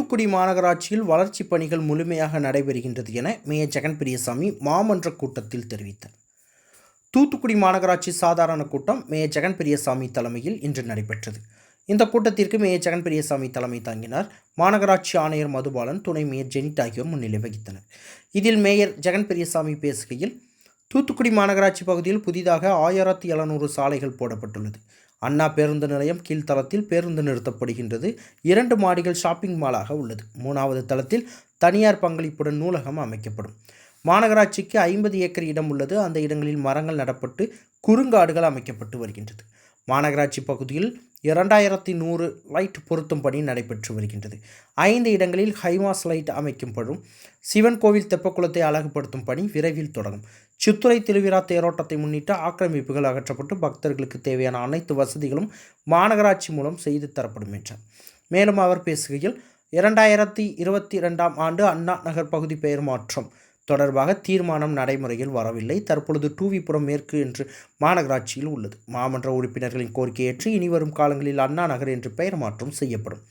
தூத்துக்குடி மாநகராட்சியில் வளர்ச்சிப் பணிகள் முழுமையாக நடைபெறுகின்றது என மேயர் ஜெகன் பிரியசாமி மாமன்ற கூட்டத்தில் தெரிவித்தார். தூத்துக்குடி மாநகராட்சி சாதாரண கூட்டம் மேயர் ஜெகன் பிரியசாமி தலைமையில் இன்று நடைபெற்றது. இந்த கூட்டத்திற்கு மேயர் ஜெகன் பிரியசாமி தலைமை தாங்கினார். மாநகராட்சி ஆணையர் மதுபாலன் துணை மேயர் ஜெனிட் ஆகியோர் முன்னிலை வகித்தனர். இதில் மேயர் ஜெகன் பிரியசாமி பேசுகையில் தூத்துக்குடி மாநகராட்சி பகுதியில் புதிதாக ஆயிரத்தி எழுநூறு சாலைகள் போடப்பட்டுள்ளது. அண்ணா பேருந்து நிலையம் கீழ்த்தளத்தில் பேருந்து நிறுத்தப்படுகின்றது. இரண்டு மாடிகள் ஷாப்பிங் மாலாக உள்ளது. மூணாவது தளத்தில் தனியார் பங்களிப்புடன் நூலகம் அமைக்கப்படும். மாநகராட்சிக்கு ஐம்பது ஏக்கர் இடம் உள்ளது. அந்த இடங்களில் மரங்கள் நடப்பட்டு குறுங்காடுகள் அமைக்கப்பட்டு வருகின்றது. மாநகராட்சி பகுதியில் இரண்டாயிரத்தி நூறு லைட் பொருத்தும் பணி நடைபெற்று வருகின்றது. ஐந்து இடங்களில் ஹைமாஸ் லைட் அமைக்கப்படும் சிவன் கோவில் தெப்பக்குளத்தை அழகுபடுத்தும் பணி விரைவில் தொடங்கும். சித்துறை திருவிழா தேரோட்டத்தை முன்னிட்டு ஆக்கிரமிப்புகள் அகற்றப்பட்டு பக்தர்களுக்கு தேவையான அனைத்து வசதிகளும் மாநகராட்சி மூலம் செய்து தரப்படும் என்றார் மேலும் அவர் பேசுகையில் இரண்டாயிரத்தி இருபத்தி ரெண்டாம் ஆண்டு அண்ணா நகர் பகுதி பெயர் மாற்றம் தொடர்பாக தீர்மானம் நடைமுறையில் வரவில்லை. தற்பொழுது டூவிபுரம் மேற்கு என்று மாநகராட்சியில் உள்ளது. மாமன்ற உறுப்பினர்களின் கோரிக்கையேற்று இனிவரும் காலங்களில் அண்ணா நகர் என்று பெயர் மாற்றம் செய்யப்படும்.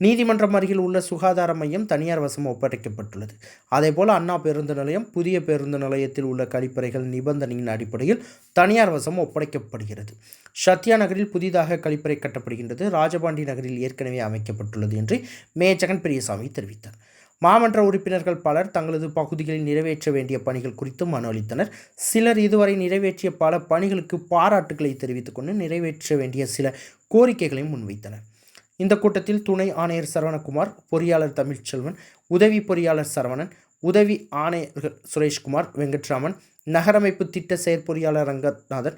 நீதிமன்றம் அருகில் உள்ள சுகாதார மையம் தனியார் வசம் ஒப்படைக்கப்பட்டுள்ளது. அதேபோல் அண்ணா பேருந்து நிலையம் புதிய பேருந்து நிலையத்தில் உள்ள கழிப்பறைகள் நிபந்தனையின் அடிப்படையில் தனியார் வசம் ஒப்படைக்கப்படுகிறது. சத்யா நகரில் புதிதாக கழிப்பறை கட்டப்படுகின்றது. ராஜபாண்டி நகரில் ஏற்கனவே அமைக்கப்பட்டுள்ளது என்று மே. ஜெகன் பெரியசாமி தெரிவித்தார். மாமன்ற உறுப்பினர்கள் பலர் தங்களது பகுதிகளில் நிறைவேற்ற வேண்டிய பணிகள் குறித்து மனு அளித்தனர். சிலர் இதுவரை நிறைவேற்றிய பல பணிகளுக்கு பாராட்டுகளை தெரிவித்துக் கொண்டு நிறைவேற்ற வேண்டிய சில கோரிக்கைகளையும் முன்வைத்தனர். இந்த கூட்டத்தில் துணை ஆணையர் சரவணகுமார் பொறியாளர் தமிழ்ச்செல்வன் உதவி பொறியாளர் சரவணன் உதவி ஆணையர்கள் சுரேஷ்குமார் வெங்கட்ராமன் நகரமைப்பு திட்ட செயற்பொறியாளர் ரங்கநாதன்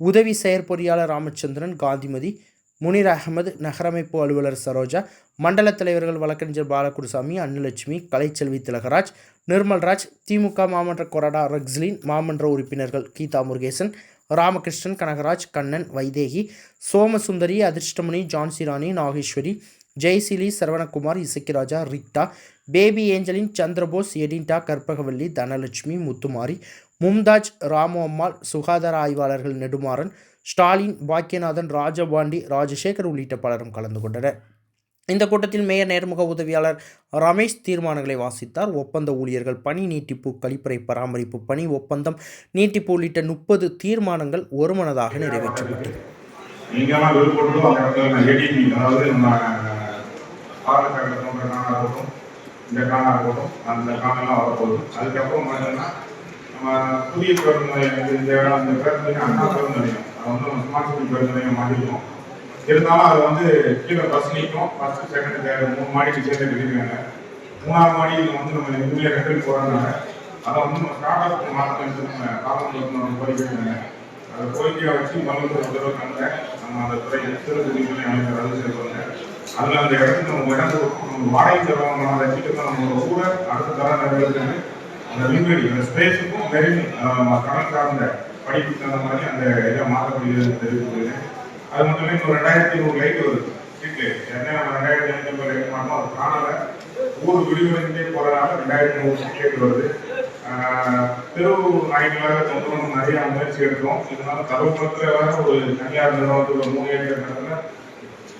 உதவி செயற்பொறியாளர் ராமச்சந்திரன் காந்திமதி முனிர் அகமது நகரமைப்பு அலுவலர் சரோஜா மண்டல தலைவர்கள் வழக்கறிஞர் பாலகுருசாமி அன்னலட்சுமி கலைச்செல்வி திலகராஜ் நிர்மல்ராஜ் திமுக மாமன்ற கொறடா ரக்ஸ்லின் மாமன்ற உறுப்பினர்கள் கீதா முருகேசன் ராமகிருஷ்ணன் கனகராஜ் கண்ணன் வைதேகி சோமசுந்தரி அதிர்ஷ்டமணி ஜான்சிராணி நாகேஸ்வரி ஜெய்சிலி சரவணகுமார் இசக்கிராஜா ரிக்டா பேபி ஏஞ்சலின் சந்திரபோஸ் எடின்டா கற்பகவல்லி தனலட்சுமி முத்துமாரி மும்தாஜ் ராமு அம்மாள் சுகாதார ஆய்வாளர்கள் நெடுமாறன் ஸ்டாலின் பாக்கியநாதன் ராஜபாண்டி ராஜசேகர் உள்ளிட்ட பலரும் கலந்து கொண்டனர். இந்த கூட்டத்தில் மேயர் நேர்முக உதவியாளர் ரமேஷ் தீர்மானங்களை வாசித்தார் ஒப்பந்த ஊழியர்கள் பணி நீட்டிப்பு கழிப்பறை பராமரிப்பு பணி ஒப்பந்தம் நீட்டிப்பு உள்ளிட்ட முப்பது தீர்மானங்கள் ஒருமனதாக நிறைவேற்றப்பட்டது இந்த காணா இருக்கட்டும் அந்த காணெல்லாம் வரப்போகுது அதுக்கப்புறம் பார்த்தீங்கன்னா நம்ம புதிய பேருந்து இந்த இடம் இந்த பேருந்து அண்ணா பேருந்து நிலையம் அதை வந்து நம்ம ஸ்மார்ட் சிட்டி பேருந்து நிலையம் மாற்றிக்கிறோம் இருந்தாலும் அது வந்து கீழே பஸ் நிற்கும். ஃபஸ்ட்டு செகண்ட் தேர்ட் மூணு மாடிக்கு சேர்த்து கட்டிருக்காங்க மூணாவது மாடியில் வந்து நம்ம இந்தியா ரெண்டு போகிறதுனால அதை வந்து நம்ம ஸ்டார்ட் அப் மாற்றணும்னு நம்ம காலம் கோரிக்கை கோரிக்கைங்க அதை கோரிக்கையை வச்சு மருந்து உதவுறாங்க நம்ம அந்த துறை திருப்பதி அமைச்சர் அது செய்வாங்க அதில் அந்த இடத்துக்கு நம்ம இடம் நம்ம வாடகை தருவாங்க. அதை வச்சுட்டு நம்ம கூட அடுத்த தர நிறைவேற்றுன்னு அந்த விண்வெளி அந்த ஸ்பேஸுக்கும் வெரி கடல் சார்ந்த படிப்புக்கு தகுந்த மாதிரி அந்த இதை மாற்றக்கூடியது தெரிவித்துக்கிறேன் அது மட்டுமே இப்போ ரெண்டாயிரத்தி நூறு லைட் வருது. ஸ்ட்ரீட் லைட் ஏன்னா நம்ம ரெண்டாயிரத்தி ஐநூறு லைட் மாட்டோம் அது காணல. ஊர் விடுமுறைந்தே போறதுனால ரெண்டாயிரத்தி நூறு ஸ்ட்ரீட் லைட் வருது. தெரு நாய்களாக கொண்டு நிறைய முயற்சி எடுத்தோம் இதனால தருமபுரத்தில் வேற ஒரு தனியார் நிறுவனத்தில் ஒரு மூணு ஏக்கர்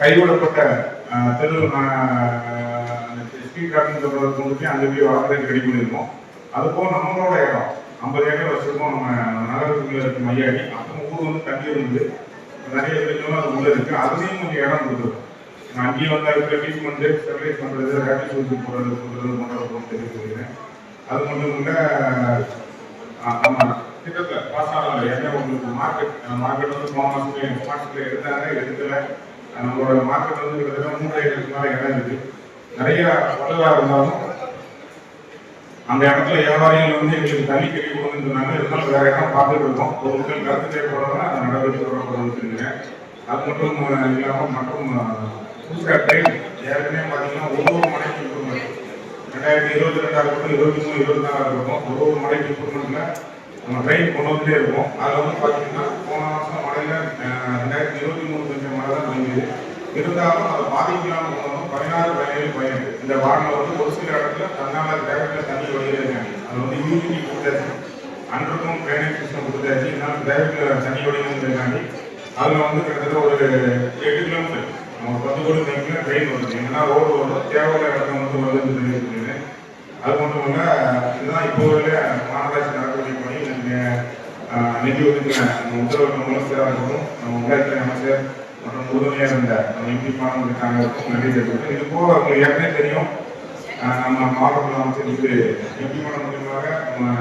கைவிடப்பட்ட தெரு ஸ்ட்ரீட் கார்டன் சொல்றதை கொண்டு போய் அங்கே போய் வளர்ந்து ரெடி பண்ணியிருக்கோம். அது போக நம்மளோட இடம். ஐம்பது ஏக்கர் வச்சிருக்கோம். நம்ம நகரத்துக்குள்ள இருக்க மையாடி. அப்புறம் ஊர் வந்து தண்ணி இருந்தது நிறைய விளைச்சலும் அது உள்ள இருக்கு. அதுலேயும் கொஞ்சம் இடம் கொடுத்துருக்கோம் அங்கேயும் வந்து அதுக்கு ட்ரீட்மெண்ட்டு ஸ்டெபிலைஸ் பண்ணுறது ரேபிட் ஊசி போடுறது கொடுக்குறது பண்ணுறது தெரிவிக்கிறேன் அது மட்டும் இல்லை ஆமாம் திட்டத்தில் பாஸ் ஆகல. ஏன்னா உங்களுக்கு மார்க்கெட் மார்க்கெட் வந்து போன மாதத்துல மார்க்கெட்டில் எடுத்தாங்க எடுக்கல. நம்மளோட மார்க்கெட் வந்து கிட்டத்தட்ட மூன்று மேலே இடம் இருக்கு. நிறைய வளராக இருந்தாலும் அந்த இடத்துல வியாபாரிகள் வந்து எங்களுக்கு தண்ணி கட்டி கொடுங்கன்னு சொன்னாங்க இருந்தாலும் வேற இடம் பார்த்துட்டு இருக்கோம். பொருட்கள் கருத்து தேவைப்படுறவங்க அந்த நடவடிக்கை தொடர்பு அது மட்டும் இல்லாமல் மற்றும் புதுசாக ட்ரெயின் ஏற்கனவே பார்த்தீங்கன்னா ஒவ்வொரு மனைக்கு இம்ப்ரூவ்மெண்ட் ரெண்டாயிரத்தி இருபத்தி ரெண்டாக இருக்கட்டும் இருபத்தி மூணு இருபத்தி நாலாக இருக்கட்டும் ஒரு ஒரு மலைக்கு இம்ப்ரூவ்மெண்ட்ல நம்ம ட்ரெயின் கொண்டு வந்துட்டே இருக்கோம் அதில் வந்து பார்த்தீங்கன்னா போன மாதம் மழையில் ரெண்டாயிரத்தி இருபத்தி மூணு கொஞ்சம் மழை தான் பெய்யுது இருந்தாலும் அதை பாதிக்கலாம்னு பதினாறு பதினேழு பதினெட்டு இந்த வார்டில் வந்து ஒரு சில இடத்துல தன்னால் டேரக்டில் தண்ணி ஒடிக்கிறாங்க இருக்காங்க அது வந்து யூனிட்டி கொடுத்தாச்சு. அன்றுக்கும் ட்ரைனேஜ் சிஸ்டம் கொடுத்தாச்சு. இருந்தாலும் டேரக்டில் தண்ணி வெளியே அதில் வந்து கிட்டத்தட்ட ஒரு எட்டு கிலோமீட்டர் நம்ம பத்து கோடி பேங்க்ல ட்ரெயின் வருது. ஏன்னா ரோடு வரும் தேவையான இடத்துல வந்து வருதுன்னு தெரிவிக்கிறது அது மட்டும் இல்லை இதுதான் இப்போ உள்ள மாநகராட்சி நடவடிக்கை பணி நிதி ஒதுக்கின உத்தரவு மூலம் சேராகவும் நம்ம உள்ளாட்சி அமைச்சர் மற்றும் உறுதுணையாக இருந்த நம்ம எம்பி மாணவர்கள் நன்றி தெரிவிக்கிறேன் இது போக உங்களுக்கு ஏற்கனவே தெரியும். நம்ம மாவட்ட அமைச்சருக்கு எம்பி மாணவர்கள் மூலியமாக நம்ம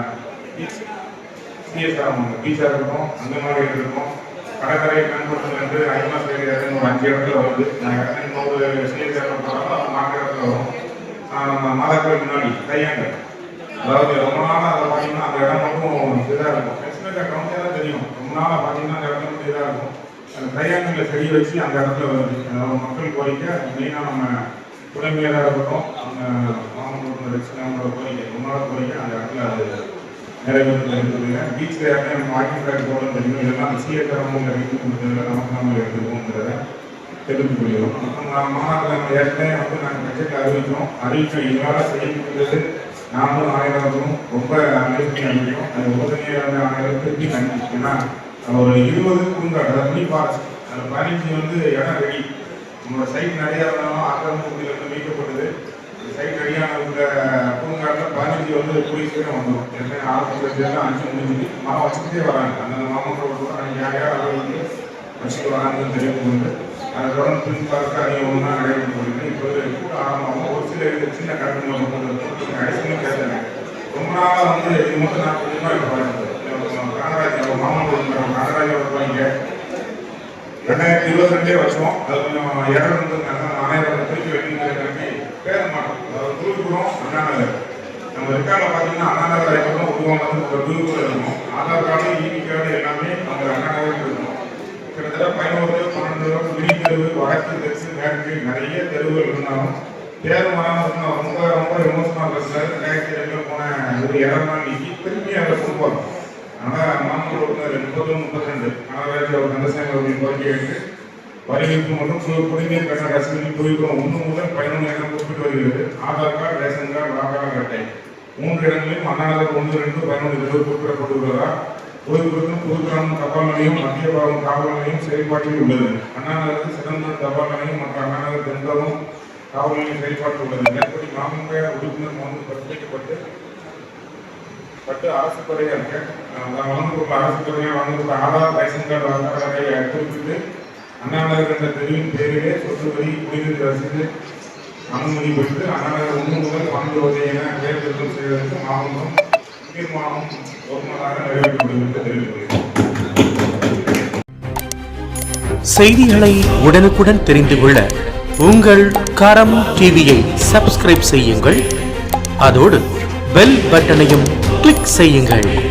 சிஎஸ்ஆர் பீச்சாக இருக்கும் அந்த மாதிரி இருக்கும் கடற்கரை பயன்படுத்துறது வந்து ஐமா சைடு ஒரு அஞ்சு இடத்துல வருது. நான் இடத்துல இன்னொரு சிஎஸ்ஆர் போகிறோம் மாற்று இடத்துல வரும். ஆஹ் நம்ம மாதாக்கள் முன்னாடி கையாங்க அதாவது ரொம்ப நாளாக அதை பார்த்தீங்கன்னா அந்த இடம் மட்டும் இதாக இருக்கும். எஸ்பிஐ கவுண்டியாக தான் தெரியும். ரொம்ப நாளாக பார்த்தீங்கன்னா அந்த இடம் மட்டும் இதாக இருக்கும். அந்த கையாங்கில் செடி வச்சு அந்த இடத்துல வருது அதாவது மக்கள் கோரிக்கை மெயினாக நம்ம துணைமையாக இருக்கட்டும். அந்த மாமல்லூர் ரசிகங்களோட கோரிக்கை. உன்னோட கோரிக்கை அந்த இடத்துல அது நிறைவேற்ற இருக்குதுங்க பீச்சில் யாருமே நம்ம வாக்கிங் ட்ராக் போகணும் தெரியும் இதெல்லாம் சீக்கிரமும் கிடைக்கும் கொடுத்ததில்ல நமக்கு நம்ம எடுத்துருக்கோங்கிறத தெரிந்து கொள்கிறோம். மற்றும் நான் மாநாட்டில் நம்ம ஏற்கனவே வந்து நாங்கள் பட்ஜெட் அறிவித்தோம் அறிவித்தோம். இதனால் செய்ய முடிந்தது நானும் ஆயிரம் ரொம்ப அனுமதி அறிவித்தோம் அது உறுதுணையாக ஆயிரம் திருப்பி நன்றி. ஏன்னா ஒரு இருபது குறுங்காடு அதாவது மினி ஃபாரஸ்ட் அந்த பதினஞ்சு வந்து இடம் ரெடி. உங்களோட சைட் நிறையா இருந்தாலும் ஆக்கிரமிப்பு வந்து மீட்கப்பட்டது. சைட் ரெடியான குறுங்காட்டில் பதினஞ்சு வந்து கூடிய சீக்கிரம் வந்துடும். ஏற்கனவே ஆரம்பத்தில் அஞ்சு முடிஞ்சு மரம் வச்சுக்கிட்டே வராங்க. அந்த மாமன்றோட யார் யார் அதை வந்து வச்சுட்டு வராங்கன்னு தெரிந்து அதை தொடர்ந்து பிரிந்து பார்க்க அதிகம் ஒன்றா நடைபெற்று வருகிறது இப்போ கூட ஆரம்பமாக ஒரு சில இது சின்ன கருத்து மட்டும் கடைசியும் பேசுகிறேன் ரொம்ப நாளாக வந்து இது மட்டும் நான் கொஞ்சமாக இப்போ பார்த்துருக்கேன் காமராஜ் அவர் மாமல்லூர் ரெண்டாயிரத்தி இருபத்தி ரெண்டே வருஷம் அது கொஞ்சம் இடம் இருந்ததுனால ஆயிரம் திருப்பி வெட்டிங்கிறதுக்காண்டி பேர மாட்டோம் அதாவது விழுப்புரம் அண்ணா நகர் நம்ம ரெக்கார்டில் பார்த்தீங்கன்னா அண்ணா நகர் ஐம்பதும் உருவானது ஒரு விழுப்புரம் இருக்கும் ஆதார் கார்டு இபி கார்டு எல்லாமே அவங்க அண்ணா நகர் இருக்கும் கிட்டத்தட்ட பதினோரு பன்னெண்டு மினி தெருவு வடக்கு தெற்கு மேற்கு நிறைய தெருவுகள் இருந்தாலும் பேர் மரம் இருந்தால் ரொம்ப ரொம்ப எமோஷனாக சார் ரெண்டாயிரத்தி ரெண்டுல போன ஒரு இடம் நீக்கி திரும்பி அதை கொண்டு வரும் ஆனால் மாமூல் உறுப்பினர் முப்பத்தொன்று முப்பத்தி ரெண்டு. மாநகராட்சி அவர் கந்தசாமி அவர்களின் கோரிக்கை எடுத்து வரிவிப்பு மற்றும் கு- குடிநீர் கட்டண ரசீதில் குறிப்பிடும் ஒன்று முதல் பதினொன்று என குறிப்பிட்டு வருகிறது. ஆதார் கார்டு ரேஷன் கார்டு வாக்காளர் அட்டை. மூன்று இடங்களிலும் அண்ணாநகர் ஒன்று ரெண்டு பதினொன்று இருபது குறிப்பிடப்பட்டுள்ளதா புதுப்பிற்கும் புதுக்கிராமம் தபால் நிலையம் மத்திய பாகம் காவல் நிலையம் செயல்பாட்டில் உள்ளது. அண்ணாநகர் சிதம்பரம் தபால் நிலையம் மற்றும் அண்ணாநகர் தென்காவும் காவல் நிலையம் செயல்பாட்டில் உள்ளது. மேற்படி மாமன்ற உறுப்பினர் வந்து பரிசீலிக்கப்பட்டு பட்டு அரசு துறையாக வழங்கப்பட்ட அரசு துறையாக வழங்கப்பட்ட ஆதார் ரேஷன் கார்டு வாக்காளரை குறிப்பிட்டு அண்ணாநகர் என்ற தெருவின் பேரிலே சொத்துப்படி வரி குடிநீர் ரசீது அனுமதி பெற்று அண்ணாநகர் ஒன்று முதல் பன்னெண்டு வகை என பெயர் திருத்தம் செய்வதற்கு மாவட்டம் தீர்மானம் ஒருமனதாக நிறைவேற்றப்படுகிறது தெரிவித்துள்ளது செய்திகளை உடனுக்குடன் தெரிந்து கொள்ள உங்கள் கரம் டிவியை சப்ஸ்கிரைப் செய்யுங்கள். அதோடு பெல் பட்டனையும் கிளிக் செய்யுங்கள்.